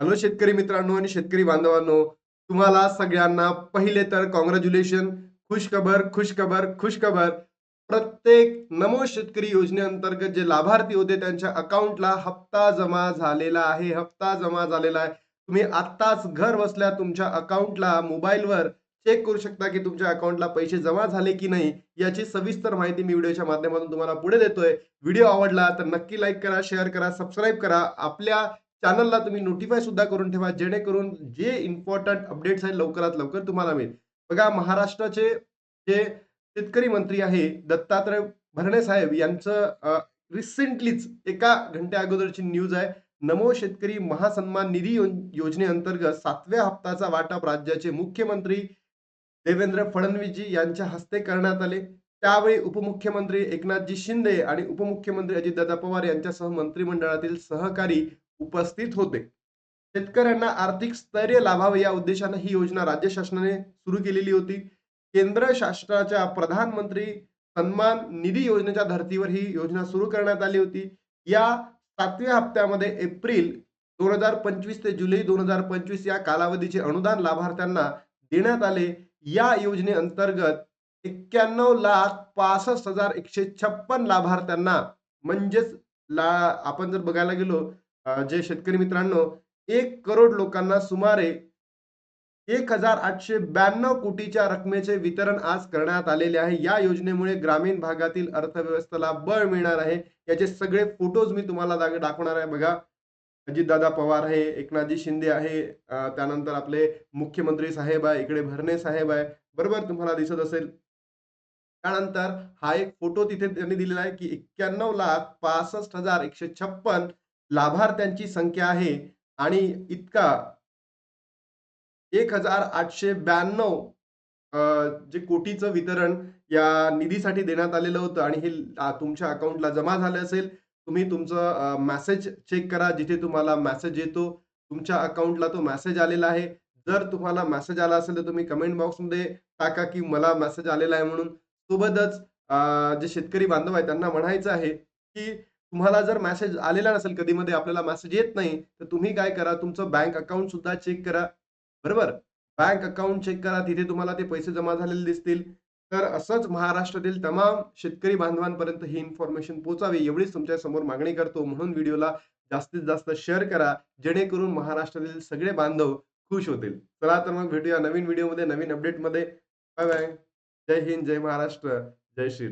Hello शेतकरी मित्रांनो आणि शेतकरी बांधवांनो तुम्हाला सगळ्यांना पहिले तर कॉंग्रॅच्युलेशन खुशखबर खुशखबर खुशखबर. प्रत्येक नमो शेतकरी योजनेअंतर्गत जे लाभार्थी होते त्यांच्या अकाउंटला हप्ता जमा झालेला आहे हप्ता जमा झालेला आहे. तुम्ही आत्ताच घर बसल्या तुमच्या अकाउंटला मोबाईलवर चेक करू शकता की तुमच्या अकाउंटला पैसे जमा झाले की नाही याची सविस्तर माहिती मी व्हिडिओच्या माध्यमातून तुम्हाला पुढे देतोय. व्हिडिओ आवडला तर नक्की लाईक करा शेअर करा सबस्क्राईब करा. आपल्या चॅनलला तुम्ही नोटिफाय सुद्धा करून ठेवा जेणेकरून जे इम्पॉर्टंट अपडेट्स आहेत लवकरात लवकर तुम्हाला मिळेल. बघा महाराष्ट्राचे जे शेतकरी मंत्री आहे दत्तात्रय भरणे साहेब यांचं रिसेंटलीच एका घंट्या अगोदरची न्यूज आहे. नमो शेतकरी महासन्मान निधी योजनेअंतर्गत सातव्या हप्ताचा वाटप राज्याचे मुख्यमंत्री देवेंद्र फडणवीसजी यांच्या हस्ते करण्यात आले. त्यावेळी उपमुख्यमंत्री एकनाथजी शिंदे आणि उपमुख्यमंत्री अजितदादा पवार यांच्यासह मंत्रिमंडळातील सहकारी उपस्थित होते. शेतकऱ्यांना आर्थिक स्थैर्य लाभावे या उद्देशाने ही योजना राज्य शासनाने सुरू केलेली होती. केंद्र शासनाच्या प्रधानमंत्री सन्मान निधी योजनेच्या धर्तीवर ही योजना सुरू करण्यात आली होती. या सातव्या हप्त्यामध्ये एप्रिल दोन हजार पंचवीस ते जुलै दोन हजार पंचवीस या कालावधीचे अनुदान लाभार्थ्यांना देण्यात आले. या योजनेअंतर्गत एक्क्याण्णव लाख पासष्ट हजार एकशे छप्पन लाभार्थ्यांना म्हणजेच ला आपण जर बघायला गेलो जे शेतकरी मित्रांनो एक करोड लोकांना सुमारे एक हजार आठशे ब्याण्णव कोटीच्या रकमेचे वितरण आज करण्यात आलेले आहे. या योजनेमुळे ग्रामीण भागातील अर्थव्यवस्थेला बळ मिळणार आहे. याचे सगळे फोटोज मी तुम्हाला दाखवणार आहे. बघा अजितदादा पवार आहे एकनाथजी शिंदे आहे त्यानंतर आपले मुख्यमंत्री साहेब आहे इकडे भरणे साहेब आहे. बरोबर तुम्हाला दिसत असेल. त्यानंतर हा एक फोटो तिथे त्यांनी दिलेला आहे की एक्क्याण्णव लाख पासष्ट हजार एकशे छप्पन लाभार्थ्यांची संख्या आहे आणि इतका. एक हजार आठशे ब्याण्णव जे कोटीचं वितरण या निधीसाठी देण्यात आलेलं होतं आणि हे तुमच्या अकाउंटला जमा झालं असेल तुम्ही तुमचं मॅसेज चेक करा जिथे तुम्हाला मॅसेज येतो. तुमच्या अकाउंटला तो मॅसेज आलेला आहे. जर तुम्हाला मॅसेज आला असेल तर तुम्ही कमेंट बॉक्समध्ये टाका की मला मॅसेज आलेला आहे म्हणून. सोबतच जे शेतकरी बांधव आहे त्यांना म्हणायचं आहे की तुम्हाला जर मेसेज आलेला नसेल कधी मध्ये आपल्याला मेसेज येत नाही तर तुम्ही काय करा तुमचं बँक अकाउंट सुद्धा चेक करा. बरोबर? बँक अकाउंट चेक करा तिथे तुम्हाला ते पैसे जमा झालेले दिसतील. तर असंच महाराष्ट्रातील तमाम शेतकरी बांधवांपर्यंत ही इन्फॉर्मेशन पोहोचावी एवढीच तुमच्यासमोर मागणी करतो. म्हणून व्हिडिओला जास्तीत जास्त शेअर करा जेणेकरून महाराष्ट्रातील सगळे बांधव खुश होतील. चला तर मग भेटूया नवीन व्हिडिओमध्ये नवीन अपडेटमध्ये बाय बाय जय हिंद जय महाराष्ट्र जय श्री